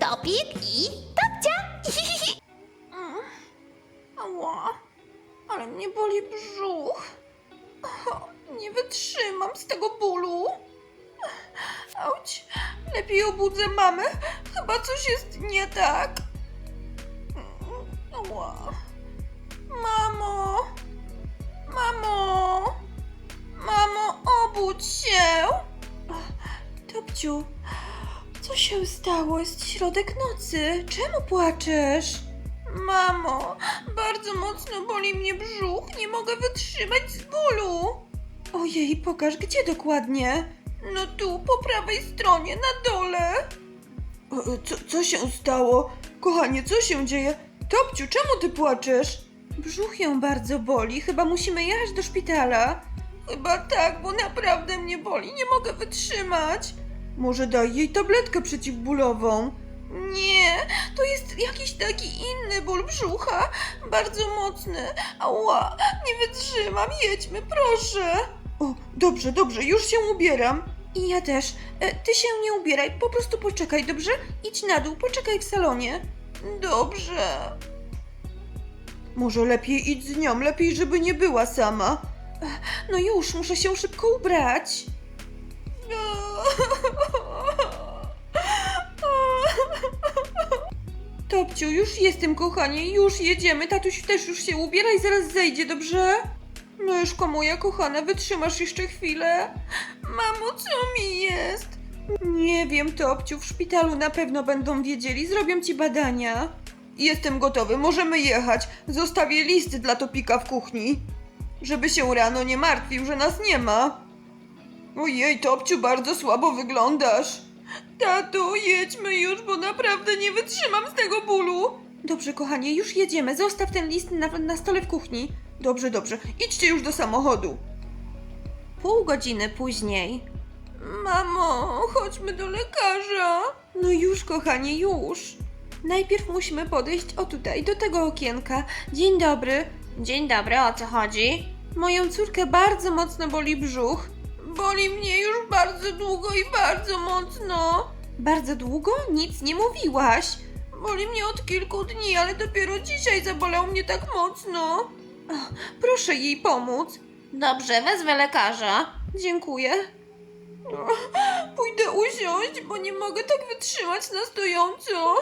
Topik i Topcia. Ała, ale mnie boli brzuch. O, nie wytrzymam z tego bólu. Auć, lepiej obudzę mamę. Chyba coś jest nie tak. Ała. Mamo, mamo, mamo, obudź się. Topciu, się stało? Jest środek nocy. Czemu płaczesz? Mamo, bardzo mocno boli mnie brzuch. Nie mogę wytrzymać z bólu. Ojej, pokaż, gdzie dokładnie? No tu, po prawej stronie, na dole. Co, co się stało? Kochanie, co się dzieje? Topciu, czemu ty płaczesz? Brzuch ją bardzo boli. Chyba musimy jechać do szpitala. Chyba tak, bo naprawdę mnie boli. Nie mogę wytrzymać. Może daj jej tabletkę przeciwbólową. Nie, to jest jakiś taki inny ból brzucha, bardzo mocny. Ała, nie wytrzymam, jedźmy, proszę. O, dobrze, dobrze, już się ubieram. I ja też. E, ty się nie ubieraj, po prostu poczekaj, dobrze? Idź na dół, poczekaj w salonie. Dobrze. Może lepiej idź z nią, lepiej, żeby nie była sama. E, No już, muszę się szybko ubrać. Już jestem, kochanie, już jedziemy. Tatuś też już się ubiera i zaraz zejdzie, dobrze? Myszko moja kochana, wytrzymasz jeszcze chwilę? Mamo, co mi jest? Nie wiem, Topciu, w szpitalu na pewno będą wiedzieli, zrobią ci badania. Jestem gotowy, możemy jechać. Zostawię list dla Topika w kuchni. Żeby się rano nie martwił, że nas nie ma. Ojej, Topciu, bardzo słabo wyglądasz. Tato, jedźmy już, bo naprawdę nie wytrzymam z tego bólu. Dobrze, kochanie, już jedziemy. Zostaw ten list na, na stole w kuchni. Dobrze, dobrze. Idźcie już do samochodu. Pół godziny później. Mamo, chodźmy do lekarza. No już, kochanie, już. Najpierw musimy podejść o tutaj, do tego okienka. Dzień dobry. Dzień dobry, o co chodzi? Moją córkę bardzo mocno boli brzuch. Boli mnie już bardzo długo i bardzo mocno. Bardzo długo? Nic nie mówiłaś. Boli mnie od kilku dni, ale dopiero dzisiaj zabolał mnie tak mocno. Ach, proszę jej pomóc. Dobrze, wezmę lekarza. Dziękuję. Pójdę usiąść, bo nie mogę tak wytrzymać na stojąco.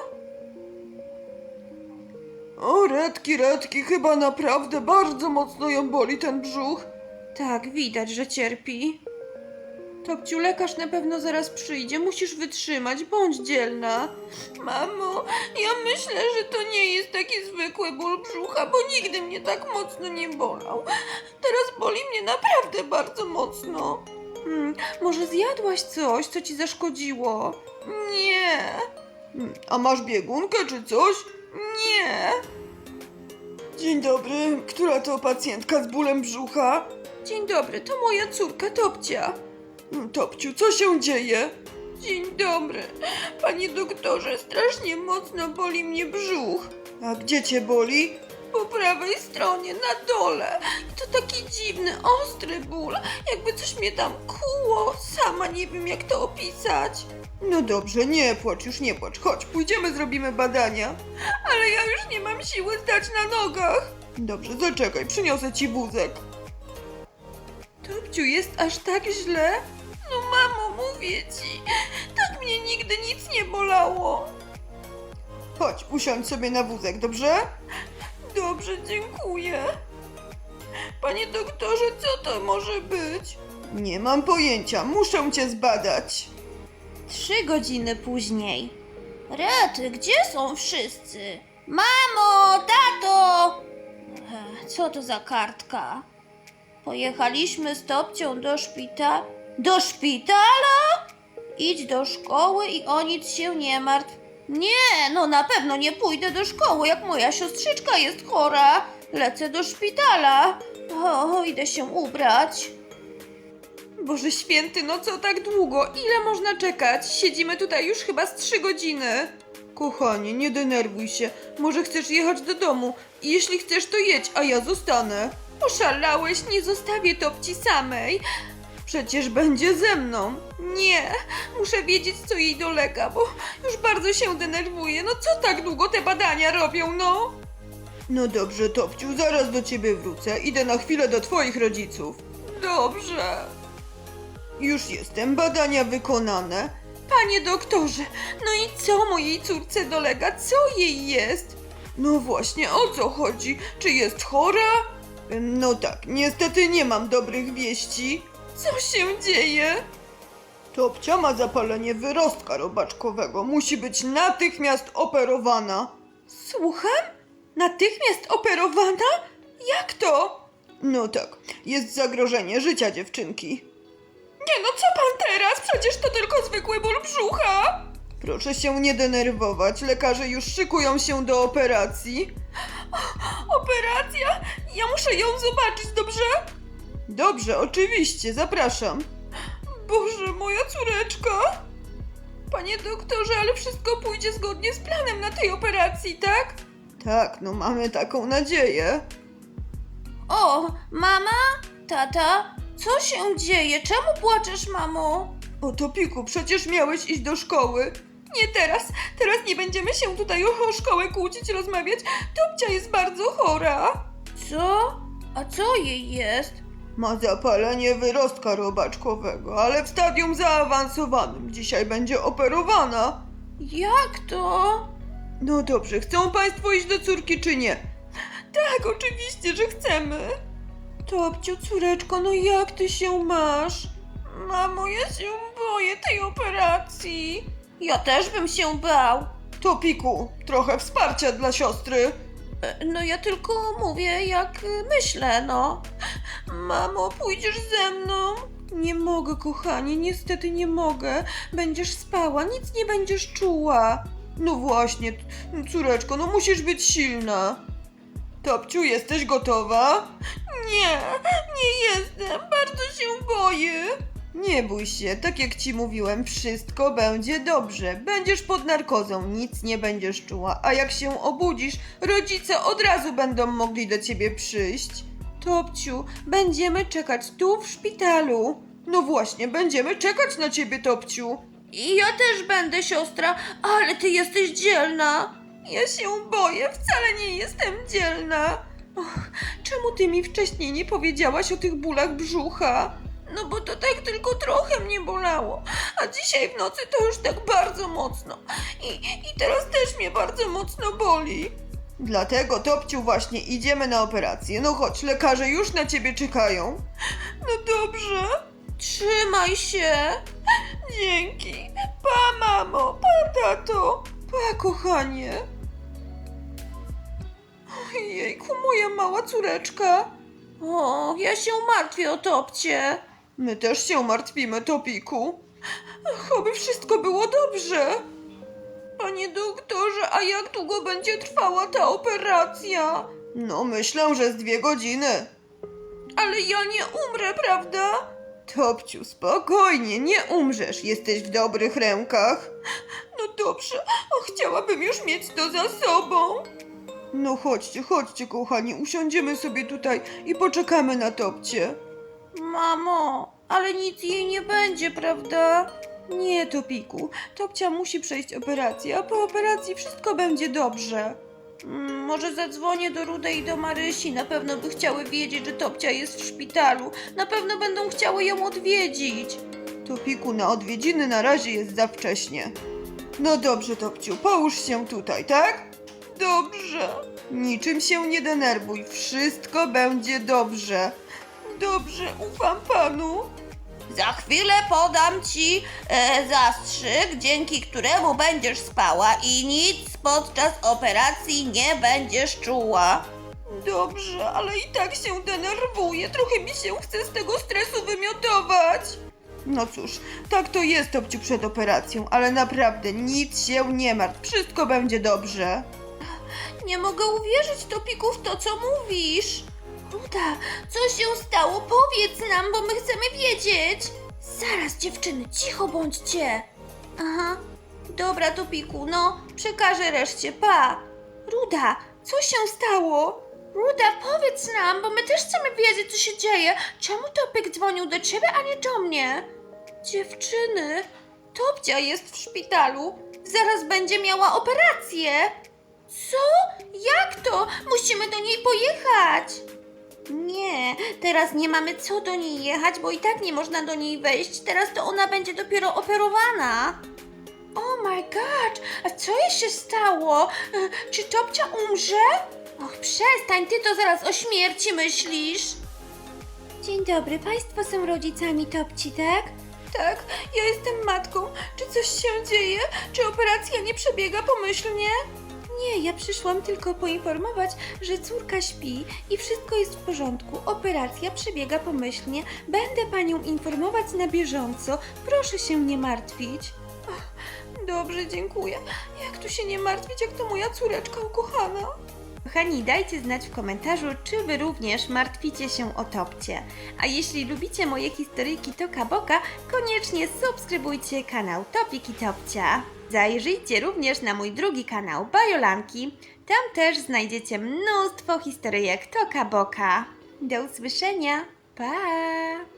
O, redki, redki, chyba naprawdę bardzo mocno ją boli ten brzuch. Tak, widać, że cierpi. Topciu, lekarz na pewno zaraz przyjdzie. Musisz wytrzymać, bądź dzielna. Mamo, ja myślę, że to nie jest taki zwykły ból brzucha, bo nigdy mnie tak mocno nie bolał. Teraz boli mnie naprawdę bardzo mocno. Hmm, może zjadłaś coś, co ci zaszkodziło? Nie. Hmm, a masz biegunkę czy coś? Nie. Dzień dobry, która to pacjentka z bólem brzucha? Dzień dobry, to moja córka Topcia. Topciu, co się dzieje? Dzień dobry. Panie doktorze, strasznie mocno boli mnie brzuch. A gdzie cię boli? Po prawej stronie, na dole. To taki dziwny, ostry ból, jakby coś mnie tam kuło. Sama nie wiem, jak to opisać. No dobrze, nie płacz, już nie płacz. Chodź, pójdziemy, zrobimy badania. Ale ja już nie mam siły stać na nogach. Dobrze, zaczekaj, przyniosę ci wózek. Topciu, jest aż tak źle? No mamo, mówię ci, tak mnie nigdy nic nie bolało. Chodź, usiądź sobie na wózek, dobrze? Dobrze, dziękuję. Panie doktorze, co to może być? Nie mam pojęcia, muszę cię zbadać. Trzy godziny później. Rety, gdzie są wszyscy? Mamo, tato! Co to za kartka? Pojechaliśmy z Topcią do szpitala. Do szpitala? Idź do szkoły i o nic się nie martw. Nie, no na pewno nie pójdę do szkoły, jak moja siostrzyczka jest chora. Lecę do szpitala. O, idę się ubrać. Boże święty, no co tak długo? Ile można czekać? Siedzimy tutaj już chyba z trzy godziny. Kochanie, nie denerwuj się. Może chcesz jechać do domu? Jeśli chcesz, to jedź, a ja zostanę. Oszalałeś, nie zostawię topci samej. Przecież będzie ze mną. Nie, muszę wiedzieć, co jej dolega, bo już bardzo się denerwuję. No co tak długo te badania robią, no? No dobrze, Topciu, zaraz do ciebie wrócę. Idę na chwilę do twoich rodziców. Dobrze. Już jestem, badania wykonane. Panie doktorze, no i co mojej córce dolega? Co jej jest? No właśnie, o co chodzi? Czy jest chora? No tak, niestety nie mam dobrych wieści. Co się dzieje? Topcia ma zapalenie wyrostka robaczkowego. Musi być natychmiast operowana. Słucham? Natychmiast operowana? Jak to? No tak, jest zagrożenie życia dziewczynki. Nie no, co pan teraz? Przecież to tylko zwykły ból brzucha. Proszę się nie denerwować, lekarze już szykują się do operacji. Operacja? Ja muszę ją zobaczyć, dobrze? Dobrze, oczywiście, zapraszam. Boże, moja córeczka. Panie doktorze, ale wszystko pójdzie zgodnie z planem na tej operacji, tak? Tak, no mamy taką nadzieję. O, mama? Tata? Co się dzieje? Czemu płaczesz, mamo? O Topiku, przecież miałeś iść do szkoły. Nie teraz, teraz nie będziemy się tutaj o, szkołę kłócić, rozmawiać. Topcia jest bardzo chora. Co? A co jej jest? Ma zapalenie wyrostka robaczkowego, ale w stadium zaawansowanym. Dzisiaj będzie operowana. Jak to? No dobrze, chcą Państwo iść do córki czy nie? Tak, oczywiście, że chcemy. Topciu, córeczko, no jak ty się masz? Mamo, ja się boję tej operacji. Ja też bym się bał. Topiku, trochę wsparcia dla siostry. No ja tylko mówię, jak myślę, no. Mamo, pójdziesz ze mną? Nie mogę, kochanie, niestety nie mogę. Będziesz spała, nic nie będziesz czuła. No właśnie, córeczko, no musisz być silna. Topciu, jesteś gotowa? Nie, nie jestem, bardzo się boję. Nie bój się, tak jak ci mówiłem, wszystko będzie dobrze. Będziesz pod narkozą, nic nie będziesz czuła, a jak się obudzisz, rodzice od razu będą mogli do ciebie przyjść. Topciu, będziemy czekać tu w szpitalu. No właśnie, będziemy czekać na ciebie, Topciu. I ja też będę, siostra, ale ty jesteś dzielna. Ja się boję, wcale nie jestem dzielna. Och, czemu ty mi wcześniej nie powiedziałaś o tych bólach brzucha? No bo to tak tylko trochę mnie bolało, a dzisiaj w nocy to już tak bardzo mocno. I, i teraz też mnie bardzo mocno boli. Dlatego, Topciu, właśnie idziemy na operację. No chodź, lekarze już na ciebie czekają. No dobrze. Trzymaj się. Dzięki. Pa, mamo, pa, tato. Pa, kochanie. Ojejku, moja mała córeczka. O, ja się martwię o topcie. My też się martwimy, Topiku. Ach, Oby wszystko było dobrze. Panie doktorze, a jak długo będzie trwała ta operacja? No, myślę, że z dwie godziny. Ale ja nie umrę, prawda? Topciu, spokojnie, nie umrzesz. Jesteś w dobrych rękach. No dobrze, a chciałabym już mieć to za sobą. No chodźcie, chodźcie, kochani, usiądziemy sobie tutaj i poczekamy na Topcie. Mamo, ale nic jej nie będzie, prawda? Nie, Topiku. Topcia musi przejść operację, a po operacji wszystko będzie dobrze. Mm, może zadzwonię do Rudej i do Marysi. Na pewno by chciały wiedzieć, że Topcia jest w szpitalu. Na pewno będą chciały ją odwiedzić. Topiku, na odwiedziny na razie jest za wcześnie. No dobrze, Topciu, połóż się tutaj, tak? Dobrze. Niczym się nie denerwuj, wszystko będzie dobrze. Dobrze, ufam panu. Za chwilę podam ci e, zastrzyk, dzięki któremu będziesz spała i nic podczas operacji nie będziesz czuła. Dobrze, ale i tak się denerwuję. Trochę mi się chce z tego stresu wymiotować. No cóż, tak to jest, Topciu, przed operacją, ale naprawdę nic się nie martw. Wszystko będzie dobrze. Nie mogę uwierzyć, Topiku, w to, co mówisz. Ruda, co się stało? Powiedz nam, bo my chcemy wiedzieć. Zaraz, dziewczyny, cicho bądźcie. Aha, dobra, Topiku, no, przekażę reszcie, pa. Ruda, co się stało? Ruda, powiedz nam, bo my też chcemy wiedzieć, co się dzieje. Czemu Topek dzwonił do ciebie, a nie do mnie? Dziewczyny, Topcia jest w szpitalu. Zaraz będzie miała operację. Co? Jak to? Musimy do niej pojechać. Nie, teraz nie mamy co do niej jechać, bo i tak nie można do niej wejść. Teraz to ona będzie dopiero operowana. Oh my god, a co jej się stało? E, Czy Topcia umrze? Och, przestań, ty to zaraz o śmierci myślisz. Dzień dobry, Państwo są rodzicami Topci, tak? Tak, ja jestem matką. Czy coś się dzieje? Czy operacja nie przebiega pomyślnie? Nie, ja przyszłam tylko poinformować, że córka śpi i wszystko jest w porządku. Operacja przebiega pomyślnie. Będę panią informować na bieżąco. Proszę się nie martwić. Dobrze, dziękuję. Jak tu się nie martwić, jak to moja córeczka ukochana? Kochani, dajcie znać w komentarzu, czy Wy również martwicie się o Topcie. A jeśli lubicie moje historyjki Toka Boka, koniecznie subskrybujcie kanał Topik i Topcia. Zajrzyjcie również na mój drugi kanał Bajolanki. Tam też znajdziecie mnóstwo historyjek Toka Boka. Do usłyszenia. Pa!